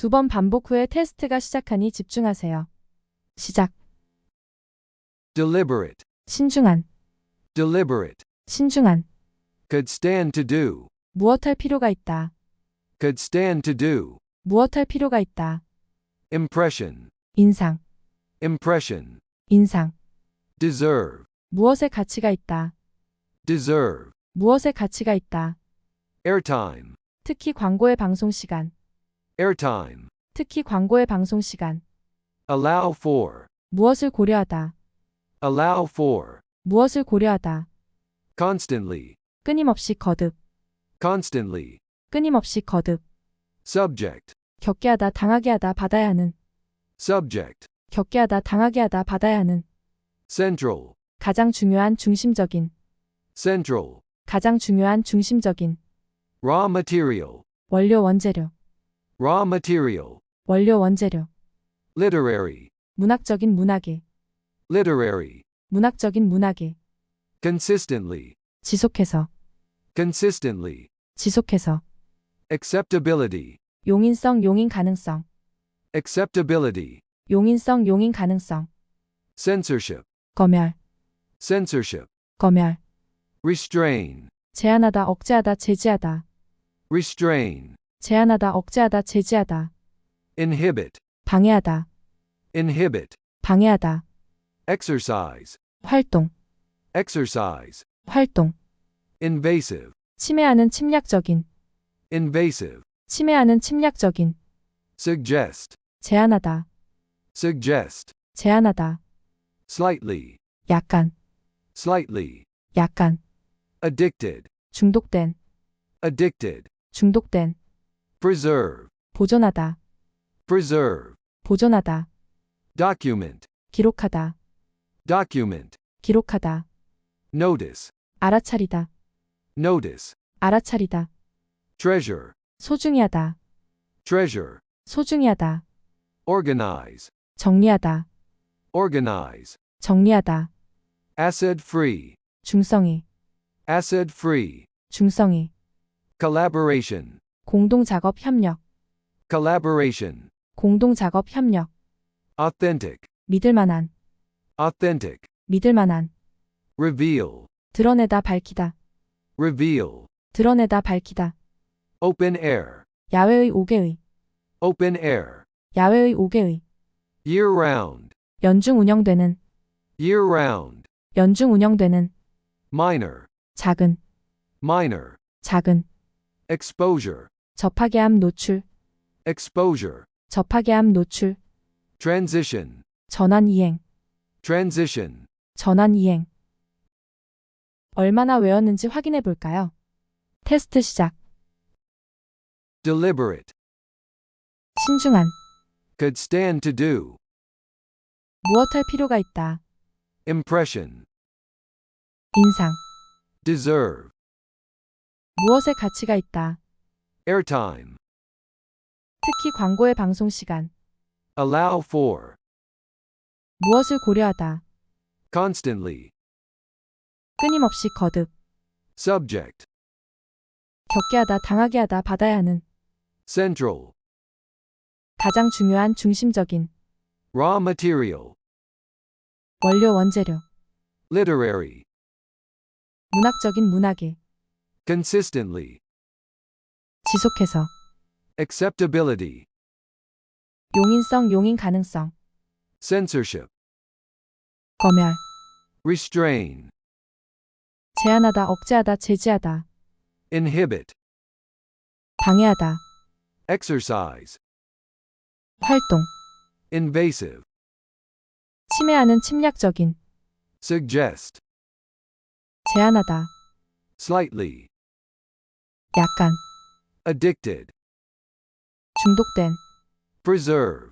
두 번 반복 후에 테스트가 시작하니 집중하세요. 시작. deliberate, 신중한, deliberate, 신중한. could stand to do, 무엇 할 필요가 있다. could stand to do, 무엇 할 필요가 있다. impression, 인상, impression, 인상. deserve, 무엇의 가치가 있다. deserve, 무엇의 가치가 있다. airtime, 특히 광고의 방송 시간. Airtime, 특히 광고의 방송 시간. allow for, 무엇을 고려하다. allow for, 무엇을 고려하다. constantly, 끊임없이 거듭. constantly, 끊임없이 거듭. subject, 겪게 하다 당하게 하다 받아야 하는. subject, 겪게 하다 당하게 하다 받아야 하는. central, 가장 중요한 중심적인. central, 가장 중요한 중심적인. raw material, 원료 원재료. Raw material, 원료 원재료. literary, 문학적인 문학의. literary, 문학적인 문학의. consistently, 지속해서. consistently, 지속해서. acceptability, 용인성 용인 가능성. acceptability, 용인성 용인 가능성. censorship, 검열. censorship, 검열. restrain, 제한하다 억제하다 제지하다. restrain, 제한하다 억제하다 제지하다. inhibit, 방해하다. inhibit, 방해하다. exercise, 활동. exercise, 활동. invasive, 침해하는 침략적인. invasive, 침해하는 침략적인. suggest, 제한하다. suggest, 제한하다. slightly, 약간. slightly, 약간. addicted, 중독된. addicted, 중독된. Preserve, 보존하다. preserve, 보존하다. document, 기록하다. document, 기록하다. notice, 알아차리다. notice, 알아차리다. treasure, 소중히 하다. treasure, 소중히 하다. organize, 정리하다. organize, 정리하다. acid free, 중성이. acid free, 중성이. collaboration, 공동 작업 협력. collaboration, 공동 작업 협력. authentic, 믿을 만한. authentic, 믿을 만한. reveal, 드러내다 밝히다. reveal, 드러내다 밝히다. open air, 야외의 오개의. open air, 야외의 오개의. year round, 연중 운영되는. year round, 연중 운영되는. minor, 작은. minor, 작은. exposure, 접하게 함 노출. exposure, 접하게 함 노출. transition, 전환 이행. transition, 전환 이행. 얼마나 외웠는지 확인해 볼까요? 테스트 시작. deliberate, 신중한. could stand to do, 무엇 할 필요가 있다. impression, 인상. deserve, 무엇의 가치가 있다. Airtime, 특히 광고의 방송 시간. allow for, 무엇을 고려하다. constantly, 끊임없이 거듭. subject, 겪게 하다 당하게 하다 받아야 하는. central, 가장 중요한 중심적인. raw material, 원료 원재료. literary, 문학적인 문학의. consistently, 지속해서. acceptability, 용인성 용인 가능성. censorship, 검열. restrain, 제한하다 억제하다 제지하다. inhibit, 방해하다. exercise, 활동. invasive, 침해하는 침략적인. suggest, 제한하다. slightly, 약간. Addicted, 중독된. preserve,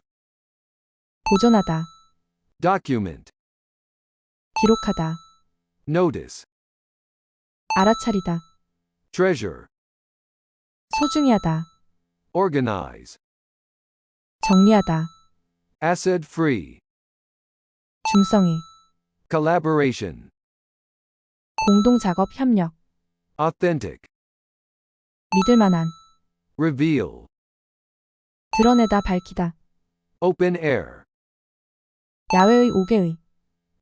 보존하다. document, 기록하다. notice, 알아차리다. treasure, 소중히 하다. organize, 정리하다. acid free, 중성이. collaboration, 공동 작업 협력. authentic, 믿을 만한. Reveal, 드러내다 밝히다. open air, 야외의 5개의.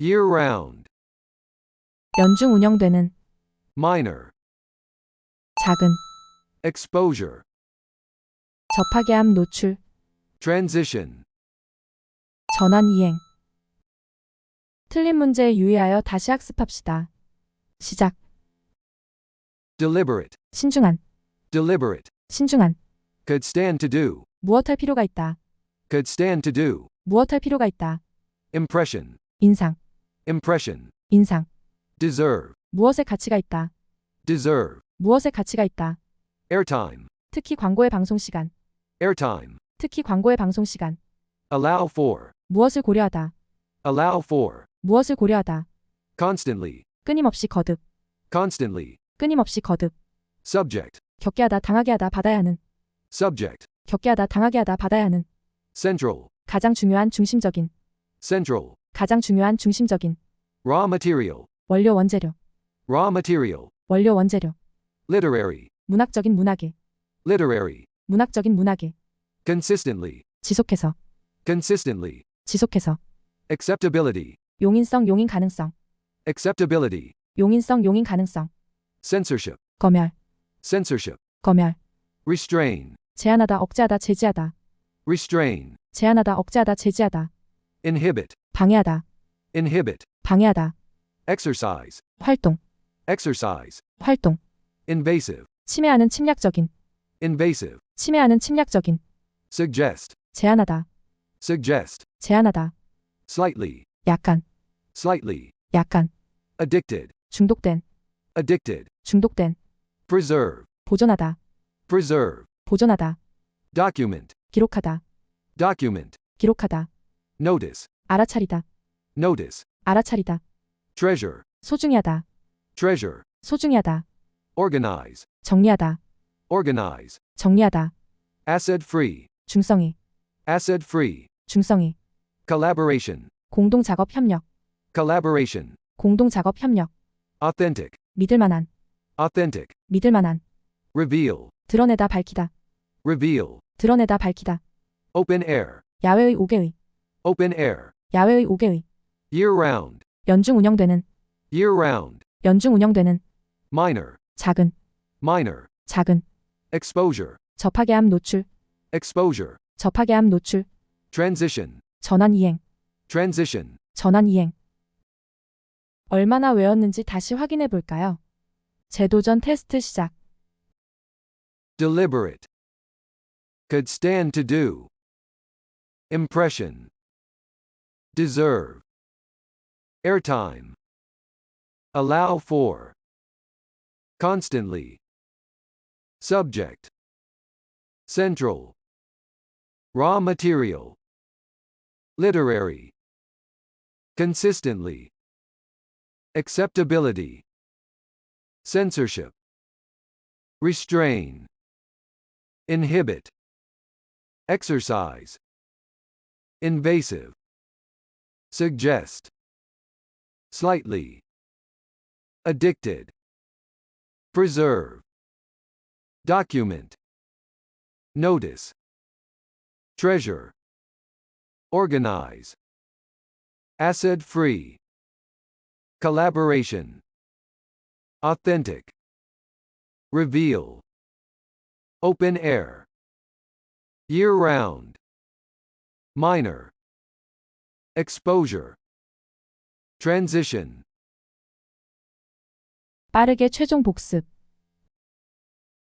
year round, 연중 운영되는. minor, 작은. exposure, 접하게 함 노출. transition, 전환 이행. 틀린 문제에 유의하여 다시 학습합시다. 시작. deliberate, 신중한. deliberate, 신중한. could stand to do, 무엇 할 필요가 있다. could stand to do, 무엇 할 필요가 있다. impression, 인상. impression, 인상. deserve, 무엇의 가치가 있다. deserve, 무엇의 가치가 있다. airtime, 특히 광고의 방송 시간. airtime, 특히 광고의 방송 시간. allow for, 무엇을 고려하다. allow for, 무엇을 고려하다. constantly, 끊임없이 거듭. constantly, 끊임없이 거듭. subject, 겪게 하다 당하게 하다 받아야 하는. subject, 겪게 하다 당하게 하다 받아야 하는. central, 가장 중요한 중심적인. central, 가장 중요한 중심적인. raw material, 원료 원재료. raw material, 원료 원재료. literary, 문학적인 문학의. literary, 문학적인 문학의. consistently, 지속해서. consistently, 지속해서. acceptability, 용인성 용인 가능성. acceptability, 용인성 용인 가능성. censorship, 검열. Censorship, 검열. restrain, 제한하다 억제하다 제지하다. restrain, 제한하다 억제하다 제지하다. inhibit, 방해하다. inhibit, 방해하다. exercise, 활동. exercise, 활동. invasive, 침해하는 침략적인. invasive, 침해하는 침략적인. suggest, 제한하다. suggest, 제한하다. slightly, 약간. slightly, 약간. addicted, 중독된. addicted, 중독된. Preserve, 보존하다. preserve, 보존하다. document, 기록하다. document, 기록하다. notice, 알아차리다. notice, 알아차리다. treasure, 소중히 하다. treasure, 소중히 하다. organize, 정리하다. organize, 정리하다. acid free, 중성이. acid free, 중성이. collaboration, 공동 작업 협력. collaboration, 공동 작업 협력. authentic, 믿을 만한. Authentic, 믿을 만한. reveal, 드러내다 밝히다. reveal, 드러내다 밝히다. open air, 야외의 5개의. open air, 야외의 5개의. year round, 연중 운영되는. year round, 연중 운영되는. minor, 작은. minor, 작은. exposure, 접하게 함 노출. exposure, 접하게 함 노출. transition, 전환 이행. transition, 전환 이행. 얼마나 외웠는지 다시 확인해 볼까요? 재도전 테스트 시작. deliberate, could stand to do, impression, deserve, airtime, allow for, constantly, subject, central, raw material, literary, consistently, acceptability, censorship, restrain, inhibit, exercise, invasive, suggest, slightly, addicted, preserve, document, notice, treasure, organize, acid free, collaboration, authentic, reveal, open air, year round, minor, exposure, transition, 빠르게 최종 복습.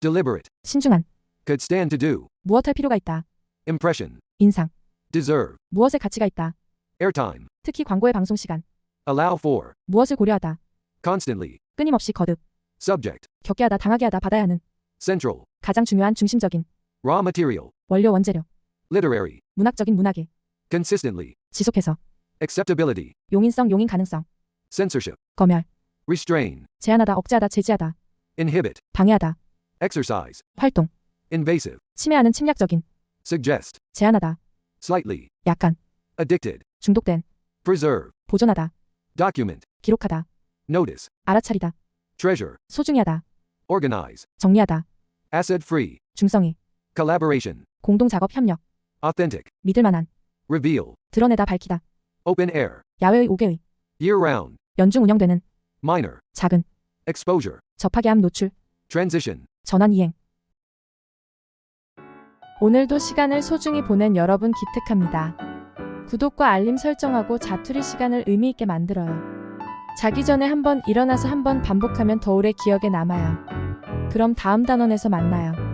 deliberate, 신중한. could stand to do, 무엇 할 필요가 있다. impression, 인상. deserve, 무엇의 가치가 있다. airtime, 특히 광고의 방송 시간. allow for, 무엇을 고려하다. constantly, 끊임없이 거듭. subject, 겪게 하다 당하게 하다 받아야 하는. central, 가장 중요한 중심적인. raw material, 원료 원재료. literary, 문학적인 문학의. consistently, 지속해서. acceptability, 용인성 용인 가능성. censorship, 검열. restrain, 제한하다 억제하다 제지하다. inhibit, 방해하다. exercise, 활동. invasive, 침해하는 침략적인. suggest, 제한하다. slightly, 약간. addicted, 중독된. preserve, 보존하다. document, 기록하다. Notice, 알아차리다. treasure, 소중히 하다. organize, 정리하다. acid free, 중성이. collaboration, 공동 작업 협력. authentic, 믿을 만한, reveal, 드러내다 밝히다, open air, 야외의 5개의, year round, 연중 운영되는, minor, 작은, exposure, 접하게 함 노출, transition. 전환 이행. 오늘도 시간을 소중히 보낸 여러분 기특합니다. 구독과 알림 설정하고 자투리 시간을 의미 있게 만들어요. 자기 전에 한번 일어나서 한번 반복하면 더 오래 기억에 남아요. 그럼 다음 단원에서 만나요.